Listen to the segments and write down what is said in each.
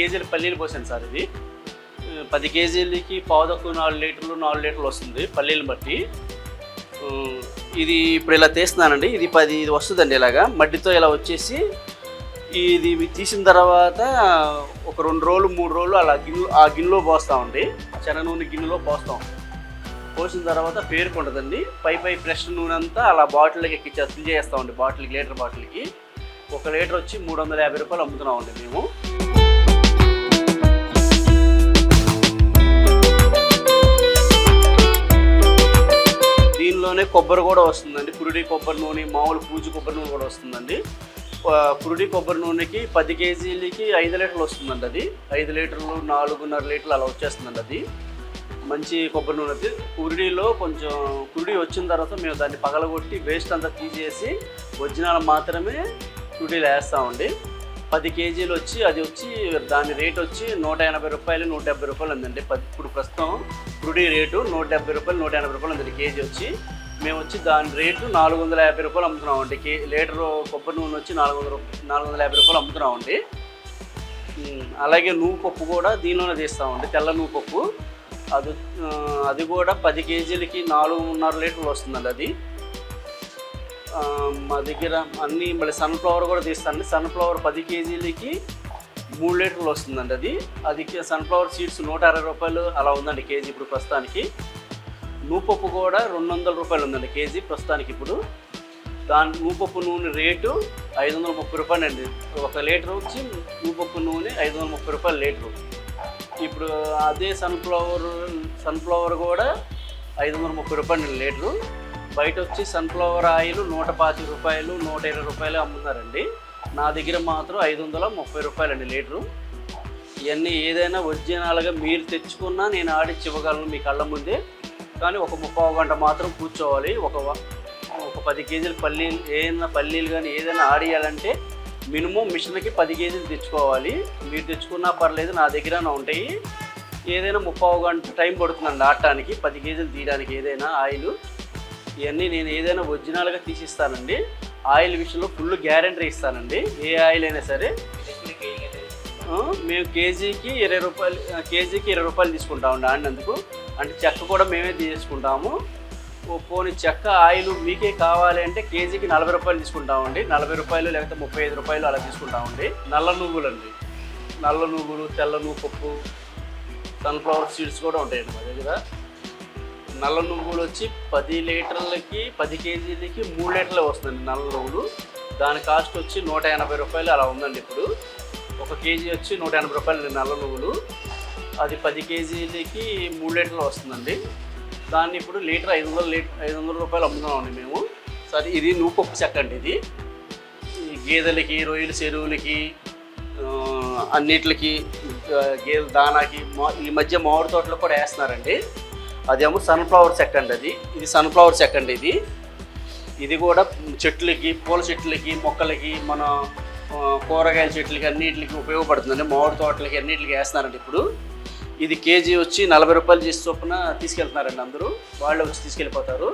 కేజీలు పల్లీలు పోసాను సార్ ఇది. పది కేజీలకి పావుదకు నాలుగు లీటర్లు నాలుగు లీటర్లు వస్తుంది పల్లీలు బట్టి. ఇది ఇప్పుడు ఇలా తీస్తున్నానండి. ఇది పది ఇది వస్తుందండి ఇలాగా. మడ్డితో ఇలా వచ్చేసి ఇది తీసిన తర్వాత ఒక రెండు రోజులు మూడు రోజులు అలా గిన్నె ఆ గిన్నెలో పోస్తామండి శనగ నూనె గిన్నెలో పోస్తాం పోసిన తర్వాత పేరుకుంటుందండి. పై పై ఫ్రెష్ నూనె అంతా అలా బాటిల్కి ఎక్కించి ఫిల్ చేస్తామండి బాటిల్కి లీటర్ బాటిల్కి. ఒక లీటర్ వచ్చి మూడు వందల యాభై రూపాయలు అమ్ముతున్నామండి మేము. దీనిలోనే కొబ్బరి కూడా వస్తుందండి. పురుడి కొబ్బరి నూనె మామూలు పూజ కొబ్బరి నూనె కూడా వస్తుందండి. పురుడి కొబ్బరి నూనెకి పది కేజీలకి ఐదు లీటర్లు వస్తుందండి అది. ఐదు లీటర్లు నాలుగున్నర లీటర్లు అలా వచ్చేస్తుందండి అది. మంచి కొబ్బరి నూనె అది. పురుడిలో కొంచెం పురుడి వచ్చిన తర్వాత మేము దాన్ని పగలగొట్టి వేస్ట్ అంతా తీసేసి ఒరిజినల్ మాత్రమే పురుడిలో వేస్తామండి. పది కేజీలు వచ్చి అది వచ్చి దాని రేట్ వచ్చి నూట ఎనభై రూపాయలు నూట డెబ్బై రూపాయలు ఉందండి పది ఇప్పుడు ప్రస్తుతం గుడి రేటు నూట డెబ్బై రూపాయలు నూట ఎనభై రూపాయలు ఉందండి కేజీ వచ్చి. మేము వచ్చి దాని రేటు నాలుగు వందల యాభై రూపాయలు అమ్ముతున్నామండి. కే లీటర్ కొబ్బరి నూనె వచ్చి నాలుగు వందల నాలుగు వందల యాభై రూపాయలు అమ్ముతున్నామండి. అలాగే నువ్వు పప్పు కూడా దీనిలోనే తీస్తామండి తెల్ల నువ్వు పప్పు. అది అది కూడా పది కేజీలకి నాలుగున్నర లీటర్లు వస్తుందండి అది. మా దగ్గర అన్ని మళ్ళీ సన్ఫ్లవర్ కూడా తీస్తానండి. సన్ఫ్లవర్ పది కేజీలకి మూడు లీటర్లు వస్తుందండి అది. అది సన్ఫ్లవర్ సీడ్స్ నూట అరవై రూపాయలు అలా ఉందండి కేజీ ఇప్పుడు ప్రస్తుతానికి. నూపప్పు కూడా రెండు వందల రూపాయలు ఉందండి కేజీ ప్రస్తుతానికి ఇప్పుడు. దాని నూపప్పు నూనె రేటు ఐదు వందల ముప్పై రూపాయలు అండి ఒక లీటర్ వచ్చి నూపప్పు నూనె ఐదు వందల ముప్పై రూపాయలు లీటరు. ఇప్పుడు అదే సన్ఫ్లవర్ సన్ఫ్లవర్ కూడా ఐదు వందల ముప్పై రూపాయలు లీటరు. బయట వచ్చి సన్ఫ్లవర్ ఆయిల్ నూట పాతి రూపాయలు నూట ఇరవై రూపాయలు అమ్ముతున్నారండి. నా దగ్గర మాత్రం ఐదు వందల ముప్పై రూపాయలు అండి లీటరు. ఇవన్నీ ఏదైనా ఒరిజినల్గా మీరు తెచ్చుకున్నా నేను ఆడిచ్చి ఇవ్వగలను మీ కళ్ళ ముందే. కానీ ఒక ముప్పై గంట మాత్రం కూర్చోవాలి. ఒక ఒక పది కేజీలు పల్లీలు ఏదైనా పల్లీలు కానీ ఏదైనా ఆడియాలంటే మినిమం మిషన్కి పది కేజీలు తెచ్చుకోవాలి. మీరు తెచ్చుకున్నా పర్లేదు నా దగ్గర ఉంటాయి. ఏదైనా ముప్పై గంట టైం పడుతుందండి ఆడటానికి. పది కేజీలు తీయడానికి ఏదైనా ఆయిల్. ఇవన్నీ నేను ఏదైనా ఒరిజినల్గా తీసిస్తానండి. ఆయిల్ విషయంలో ఫుల్ గ్యారంటీ ఇస్తానండి. ఏ ఆయిల్ అయినా సరే. మేము కేజీకి ఇరవై రూపాయలు కేజీకి ఇరవై రూపాయలు తీసుకుంటామండి ఆడినందుకు. అంటే చెక్క కూడా మేమే తీసుకుంటాము. ఓ పోనీ చెక్క ఆయిల్ మీకే కావాలి అంటే కేజీకి నలభై రూపాయలు తీసుకుంటామండి నలభై రూపాయలు లేకపోతే ముప్పై ఐదు రూపాయలు అలా తీసుకుంటామండి నల్ల నువ్వులండి నల్ల నువ్వులు తెల్ల నువ్వు పప్పు సన్ఫ్లవర్ సీడ్స్ కూడా ఉంటాయండి మా దగ్గర. నల్ల నువ్వులు వచ్చి పది లీటర్లకి పది కేజీలకి మూడు లీటర్లు వస్తుందండి నల్ల నువ్వులు. దాని కాస్ట్ వచ్చి నూట ఎనభై రూపాయలు అలా ఉందండి ఇప్పుడు. ఒక కేజీ వచ్చి నూట ఎనభై రూపాయలు నల్ల నువ్వులు. అది పది కేజీలకి మూడు లీటర్లు వస్తుందండి. దాన్ని ఇప్పుడు లీటర్ ఐదు వందల లీటర్ ఐదు వందల రూపాయలు అమ్ముతున్నామండి మేము. సరే ఇది నువ్వు పప్పు చెక్క అండి ఇది. గేదెలకి రొయ్యల చెరువులకి అన్నిటికి గేదెల దానాకి మా- ఈ మధ్య మామిడి తోటలో కూడా వేస్తున్నారండి. అదేమో సన్ఫ్లవర్ చెక్క అండి అది. ఇది సన్ఫ్లవర్ చెక్క అండి ఇది. ఇది కూడా చెట్లకి పూల చెట్లకి మొక్కలకి మన కూరగాయల చెట్లకి అన్నిటికి ఉపయోగపడుతుందండి. మామిడి తోటలకి అన్నిటికి వేస్తున్నారండి ఇప్పుడు. ఇది కేజీ వచ్చి నలభై రూపాయలు చేసి చొప్పున తీసుకెళ్తున్నారండి అందరూ. వాళ్ళు వచ్చి తీసుకెళ్ళిపోతారు.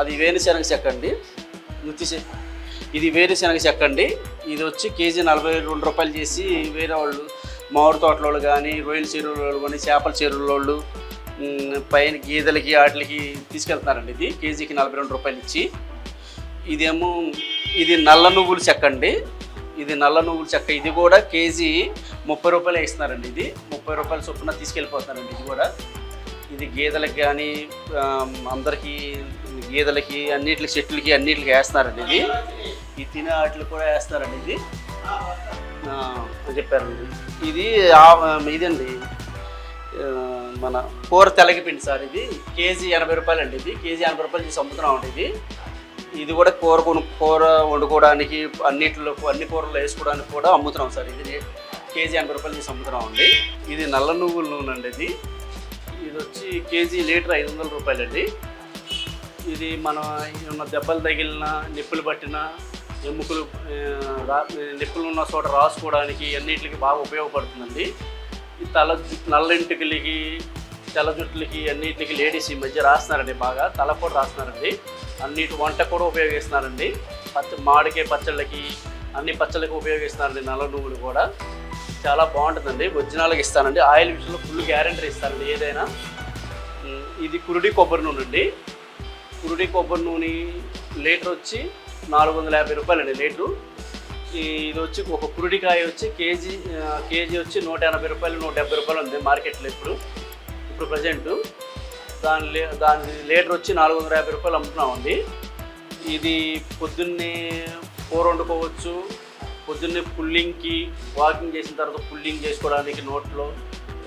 అది వేరుశనగ చెక్క అండి. ఇది వేరుశనగ చెక్క అండి. ఇది వచ్చి కేజీ నలభై రెండు రూపాయలు చేసి వేరే వాళ్ళు మామిడి తోటల వాళ్ళు కానీ రొయ్యల చెరువుల వాళ్ళు కానీ చేపల చెరువుల వాళ్ళు పైన గీదలకి వాటికి తీసుకెళ్తున్నారండి ఇది. కేజీకి నలభై రెండు రూపాయలు ఇచ్చి. ఇదేమో ఇది నల్ల నువ్వుల చెక్క అండి. ఇది నల్ల నువ్వుల చెక్క. ఇది కూడా కేజీ ముప్పై రూపాయలు వేస్తున్నారండి ఇది. ముప్పై రూపాయల చొప్పున తీసుకెళ్ళిపోతున్నారండి ఇది కూడా. ఇది గేదెలకు కానీ అందరికీ గేదెలకి అన్నిటికి చెట్లకి అన్నిటికి వేస్తున్నారండి ఇది. ఈ తినే వాటికి కూడా వేస్తున్నారండి ఇది. చెప్పారండి. ఇది ఆ- ఇదండి. మన కూర తెలగిపిండి సార్ ఇది. కేజీ ఎనభై రూపాయలు అండి ఇది. కేజీ ఎనభై రూపాయలు తీసి అమ్ముతున్నాం అండి ఇది. ఇది కూడా కూర కొను కూర వండుకోవడానికి అన్నిటిలో అన్ని కూరలు వేసుకోవడానికి కూడా అమ్ముతున్నాం సార్. ఇది కేజీ ఎనభై రూపాయలు తీసి అమ్ముతున్నాం అండి. ఇది నల్ల నువ్వుల నూనె అండి ఇది. ఇది వచ్చి కేజీ లీటర్ ఐదు వందల రూపాయలు అండి ఇది మన ఏమన్నా దెబ్బలు తగిలిన నిప్పులు పట్టిన ఎముకలు రా- నిప్పులు ఉన్న చోట రాసుకోవడానికి అన్నిటికి బాగా ఉపయోగపడుతుందండి. ఈ తల జు- నల్ల ఇంటికలకి తెల్ల జుట్టులకి అన్నిటికి లేడీస్ ఈ మధ్య రాస్తున్నారండి బాగా. తల కూడా రాస్తున్నారండి. అన్నిటి వంట కూడా ఉపయోగిస్తున్నారండి. పచ్చ మాడికే పచ్చళ్ళకి అన్ని పచ్చళ్ళకి ఉపయోగిస్తున్నారండి నల్ల నువ్వులు కూడా. చాలా బాగుంటుందండి. ఒరిజినల్గా ఇస్తానండి. ఆయిల్ విషయంలో ఫుల్ గ్యారంటీ ఇస్తానండి ఏదైనా. ఇది కురుడి కొబ్బరి నూనె అండి. కురుడి కొబ్బరి నూనె లీటర్ వచ్చి నాలుగు వందల యాభై రూపాయలండి లీటరు. ఇది వచ్చి ఒక పురుడికాయ వచ్చి కేజీ కేజీ వచ్చి నూట ఎనభై రూపాయలు నూట డెబ్బై రూపాయలు ఉంది మార్కెట్లో ఇప్పుడు. ఇప్పుడు ప్రజెంట్. దాని లే దాని లీటర్ వచ్చి నాలుగు వందల యాభై రూపాయలు అమ్ముతున్నామండి ఇది పొద్దున్నే కూర వండుకోవచ్చు పొద్దున్నే పుల్లింగ్కి వాకింగ్ చేసిన తర్వాత పుల్లింగ్ చేసుకోవడానికి నోట్లో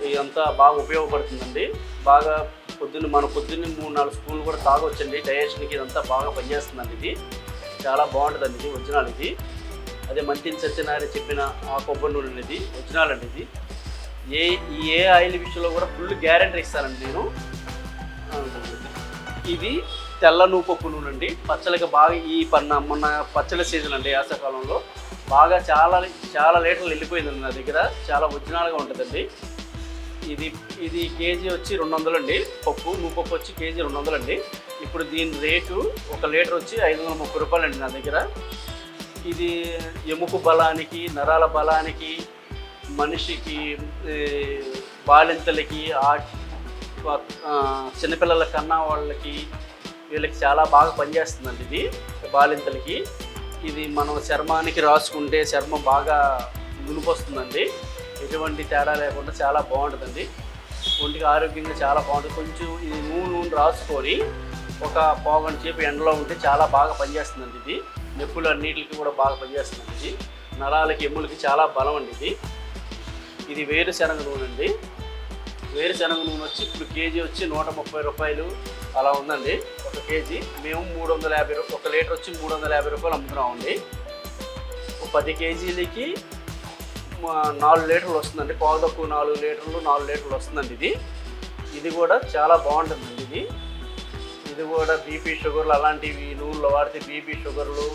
ఇదంతా బాగా ఉపయోగపడుతుందండి. బాగా పొద్దున్న మన పొద్దున్నే మూడు నాలుగు స్పూన్లు కూడా తాగొచ్చండి. డైజెషన్కి ఇదంతా బాగా పనిచేస్తుందండి ఇది. చాలా బాగుంటుందండి ఇది ఒరిజినల్ ఇది. అదే మంతిని సత్యనారాయణ చెప్పిన ఆ కొబ్బరి నూనె అనేది ఒరిజినల్ అండి ఇది ఏ ఈ ఏ ఆయిల్ విషయంలో కూడా ఫుల్ గ్యారంటీ ఇస్తానండి నేను. ఇది తెల్ల నూపప్పు నూనె అండి. పచ్చళ్ళకి బాగా ఈ పన్న మొన్న పచ్చళ్ళ సీజన్ అండి యాసకాలంలో బాగా చాలా చాలా లీటర్లు వెళ్ళిపోయిందండి నా దగ్గర. చాలా ఒరిజినల్గా ఉంటుందండి. ఇది ఇది కేజీ వచ్చి రెండు వందలు అండి. పప్పు నూపప్పు వచ్చి కేజీ రెండు వందలు అండి. ఇప్పుడు దీని రేటు ఒక లీటర్ వచ్చి ఐదు వందల ముప్పై రూపాయలు అండి నా దగ్గర. ఇది ఎముక బలానికి నరాల బలానికి మనిషికి బాలింతలకి ఆ చిన్నపిల్లల కన్నా వాళ్ళకి వీళ్ళకి చాలా బాగా పనిచేస్తుందండి ఇది బాలింతలకి. ఇది మనం చర్మానికి రాసుకుంటే చర్మం బాగా వస్తుందండి ఎటువంటి తేడా లేకుండా చాలా బాగుంటుందండి. ఒంటికి ఆరోగ్యంగా చాలా బాగుంటుంది. కొంచెం ఇది నూనె నూనె రాసుకొని ఒక పావుగంట సేపు ఎండలో ఉంటే చాలా బాగా పనిచేస్తుందండి ఇది. నొప్పులు అన్నిటికి కూడా బాగా పనిచేస్తుంది ఇది. నరాలకి ఎమ్ములకి చాలా బలం అండి ఇది. ఇది వేరుశనగ నూనె అండి. వేరుశనగ నూనె వచ్చి ఇప్పుడు కేజీ వచ్చి నూట ముప్పై రూపాయలు అలా ఉందండి. ఒక కేజీ. మేము మూడు వందల యాభై రూపాయలు ఒక లీటర్ వచ్చి మూడు వందల యాభై రూపాయలు అమ్ముతున్నామండి ఒక పది కేజీలకి మా- నాలుగు లీటర్లు వస్తుందండి. పావు తక్కువ నాలుగు లీటర్లు నాలుగు లీటర్లు వస్తుందండి ఇది. ఇది కూడా చాలా బాగుంటుందండి ఇది. ఇది కూడా బీపీ షుగర్లు అలాంటివి నూనెలో వాడితే బీపీ షుగర్లు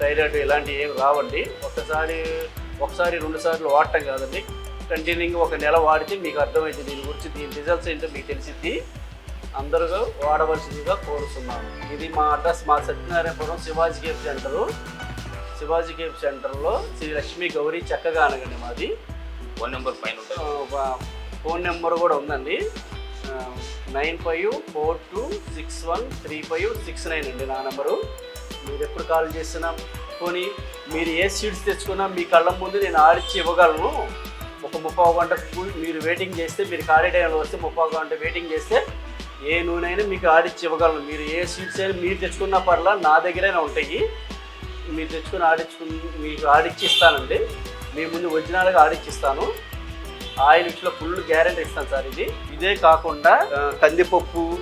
థైరాయిడ్ ఇలాంటివి ఏమి రావండి. ఒకసారి ఒకసారి రెండు సార్లు వాడటం కాదండి. కంటిన్యూగా ఒక నెల వాడితే మీకు అర్థమైంది దీని గురించి దీని రిజల్ట్స్ ఏంటో మీకు తెలిసింది అందరూ వాడవలసిందిగా కోరుతున్నాను ఇది మా అడ్రస్ మా Satyanarayanapuram Shivaji cafe centre. Shivaji cafe సెంటర్లో శ్రీ లక్ష్మీ గౌరీ చక్కగా అనగండి మాది. ఫోన్ నెంబర్ పైన ఫోన్ నెంబర్ కూడా ఉందండి. Nine five four two six one three five six nine అండి నా నెంబరు. మీరు ఎప్పుడు కాల్ చేసినా పోనీ మీరు ఏ సీట్స్ తెచ్చుకున్నా మీ కళ్ళ ముందు నేను ఆడిచ్చి ఇవ్వగలను. ఒక ముప్పై గంట మీరు వెయిటింగ్ చేస్తే మీరు ఖాళీ టైంలో వస్తే ముప్పై గంట వెయిటింగ్ చేస్తే ఏ నూనె అయినా మీకు ఆడిచ్చి ఇవ్వగలను. మీరు ఏ సీట్స్ అయినా మీరు తెచ్చుకున్న పర్లా నా దగ్గరైనా ఉంటాయి. మీరు తెచ్చుకుని ఆడించుకుని మీకు ఆడిచ్చి ఇస్తానండి. మీ ముందు ఒరిజినల్గా ఆడిచ్చిస్తాను ఆయిల్ విషయంలో ఫుల్ గ్యారెంటీ ఇస్తాను సార్ ఇది. ఇదే కాకుండా కందిపప్పు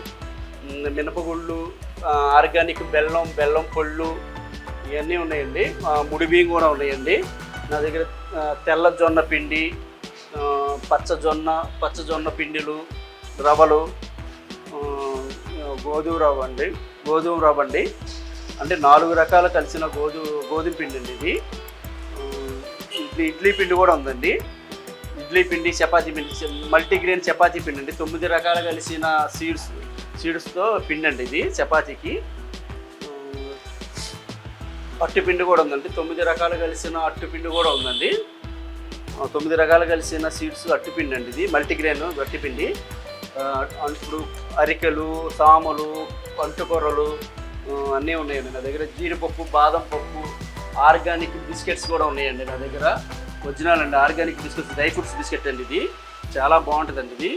మినపగుళ్ళు ఆర్గానిక్ బెల్లం బెల్లం పళ్ళు ఇవన్నీ ఉన్నాయండి. ఆ, ముడి బియ్యం కూడా ఉన్నాయండి. నా దగ్గర తెల్ల జొన్న పిండి పచ్చజొన్న పచ్చజొన్న పిండిలు రవ్వలు గోధుమ రవ్వ అండి. గోధుమ రవ్వ అండి. అంటే నాలుగు రకాలు కలిసిన గోధుమ గోధుమ పిండి అండి ఇది. ఇడ్లీ పిండి కూడా ఉందండి. ఇడ్లీ పిండి చపాతీ పిండి మల్టీగ్రెయిన్ చపాతీ పిండి అండి తొమ్మిది రకాలు కలిసిన సీడ్స్ సీడ్స్తో పిండి అండి ఇది చపాతీకి. అట్టుపిండి కూడా ఉందండి. తొమ్మిది రకాలు కలిసిన అట్టుపిండి కూడా ఉందండి. తొమ్మిది రకాలు కలిసిన సీడ్స్ అట్టుపిండి అండి ఇది మల్టీగ్రెయిన్ అట్టుపిండి ఇప్పుడు అరికెలు సామలు అంటుకొర్రలు అన్నీ ఉన్నాయండి నా దగ్గర. జీడిపప్పు బాదం పప్పు ఆర్గానిక్ బిస్కెట్స్ కూడా ఉన్నాయండి నా దగ్గర. ఒరిజినల్ అండి organic biscuits dry fruits biscuit అండి ఇది. చాలా బాగుంటుందండి ఇది.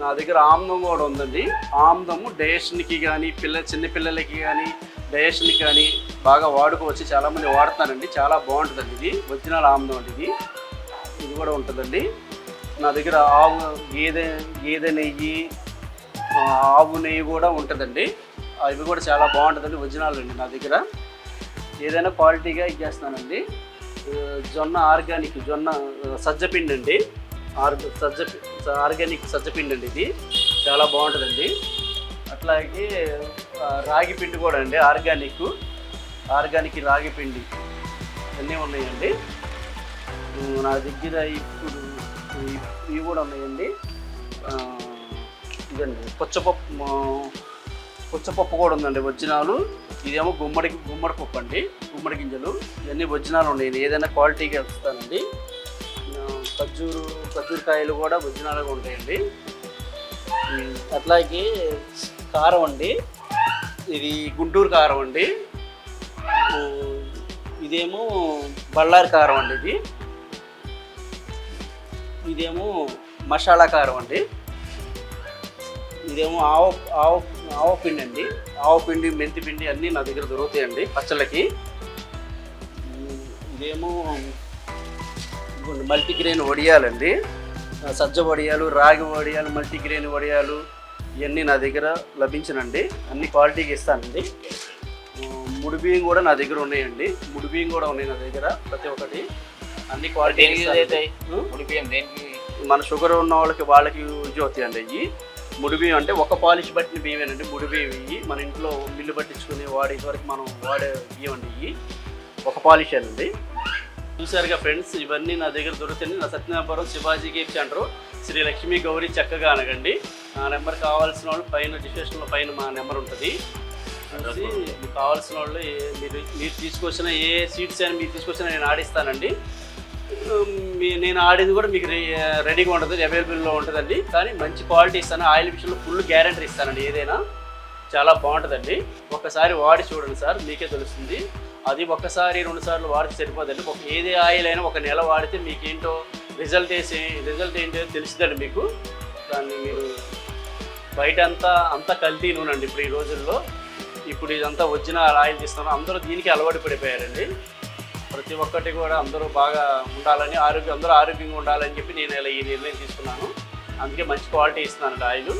నా దగ్గర ఆమ్దం కూడా ఉందండి. ఆమ్దము డయేషన్కి కానీ పిల్ల చిన్నపిల్లలకి కానీ డయేషన్కి కానీ బాగా వాడుకోవచ్చు. చాలామంది వాడుతున్నారండి. చాలా బాగుంటుందండి ఇది. ఒరిజినల్ ఆమ్దం అండి ఇది. ఇది కూడా ఉంటుందండి. నా దగ్గర ఆవు గేదె గేదె నెయ్యి ఆవు నెయ్యి కూడా ఉంటుందండి. అవి కూడా చాలా బాగుంటుందండి ఒరిజినల్ అండి నా దగ్గర. ఏదైనా క్వాలిటీగా ఇచ్చేస్తానండి జొన్న ఆర్గానిక్ జొన్న సజ్జపిండి అండి. ఆర్గ సజ్జ ఆర్గానిక్ సజ్జపిండి అండి ఇది. చాలా బాగుంటుందండి. అట్లాగే రాగి పిండి కూడా అండి ఆర్గానిక్. ఆర్గానిక్ రాగి పిండి అన్నీ ఉన్నాయండి. నా దగ్గర ఇప్పుడు ఇవి కూడా ఉన్నాయండి. ఇదండి పుచ్చపప్పు పుచ్చపప్పు కూడా ఉందండి ఒరిజినాలు. ఇదేమో గుమ్మడి గుమ్మడి పప్పు అండి. గుమ్మడి గింజలు ఇవన్నీ ఒరిజినల్ ఉన్నాయి. ఏదైనా క్వాలిటీగా వస్తానండి ఖర్జూరు ఖర్జూరు కాయలు కూడా ఒరిజినల్గా ఉంటాయండి. అట్లాగే కారం అండి. ఇది గుంటూరు కారం అండి. ఇదేమో బళ్ళారి కారం అండి ఇది. ఇదేమో మసాలా కారం అండి. ఇదేమో ఆవు ఆవు ఆవు పిండి అండి ఆవు పిండి మెంతి పిండి అన్నీ నా దగ్గర దొరుకుతాయండి పచ్చళ్ళకి. ఇదేమో మల్టీగ్రెయిన్ వడియాలండి. సజ్జ వడియాలు రాగి వడియాలు మల్టీగ్రెయిన్ వడియాలు ఇవన్నీ నా దగ్గర లభించనండి. అన్ని క్వాలిటీకి ఇస్తానండి. ముడి బియ్యం కూడా నా దగ్గర ఉన్నాయండి. ముడి బియ్యం కూడా ఉన్నాయి నా దగ్గర ప్రతి ఒక్కటి. అన్ని క్వాలిటీ ముడి బియ్యం మన షుగర్ ఉన్న వాళ్ళకి వాళ్ళకి యూజ్ అవుతాయండి ఇవి. ముడి బియ్యం అంటే ఒక పాలిష్ పట్టిన బియ్యమేనండి. ముడి బియ్యం ఇవి. మన ఇంట్లో మిల్లు పట్టించుకుని వాడే వరకు మనం వాడే బియ్యం అండి ఇవి. ఒక పాలిష్ అండి చూసారుగా ఫ్రెండ్స్ ఇవన్నీ నా దగ్గర దొరుకుతాయి. నా సత్యనాపురం శివాజీ గేప్ సెంటర్. శ్రీ లక్ష్మీ గౌరీ చక్కగా అనగండి. ఆ నెంబర్ కావాల్సిన వాళ్ళు పైన డిస్క్రిప్షన్లో పైన మా నెంబర్ ఉంటుంది. చూసి మీకు కావాల్సిన వాళ్ళు ఏ- మీరు మీరు తీసుకొచ్చిన ఏ సీట్స్ అయినా మీరు తీసుకొచ్చిన నేను ఆడిస్తానండి. మీ నేను ఆడింది కూడా మీకు రెడీగా ఉంటుంది అవైలబుల్లో ఉంటుందండి. కానీ మంచి క్వాలిటీ ఇస్తాను. ఆయిల్ విషయంలో ఫుల్ గ్యారంటీ ఇస్తానండి. ఏదైనా చాలా బాగుంటుందండి. ఒకసారి వాడి చూడండి సార్ మీకే తెలుస్తుంది. అది ఒకసారి రెండు సార్లు వాడితే సరిపోదండి ఒక ఏది ఆయిల్ అయినా ఒక నెల వాడితే మీకేంటో రిజల్ట్ వేసి రిజల్ట్ ఏంటో తెలుస్తుందండి మీకు. దాన్ని మీరు బయట అంతా అంతా కల్తీ నూనె అండి ఇప్పుడు ఈ రోజుల్లో. ఇప్పుడు ఇదంతా వచ్చిన ఆయిల్ తీస్తున్నారు. అందరూ దీనికి అలవాటు పడిపోయారండి. ప్రతి ఒక్కటి కూడా అందరూ బాగా ఉండాలని ఆరోగ్యం అందరూ ఆరోగ్యంగా ఉండాలని చెప్పి నేను ఇలా ఈ నిర్ణయం తీసుకున్నాను. అందుకే మంచి క్వాలిటీ ఇస్తున్నాను ఆయిల్.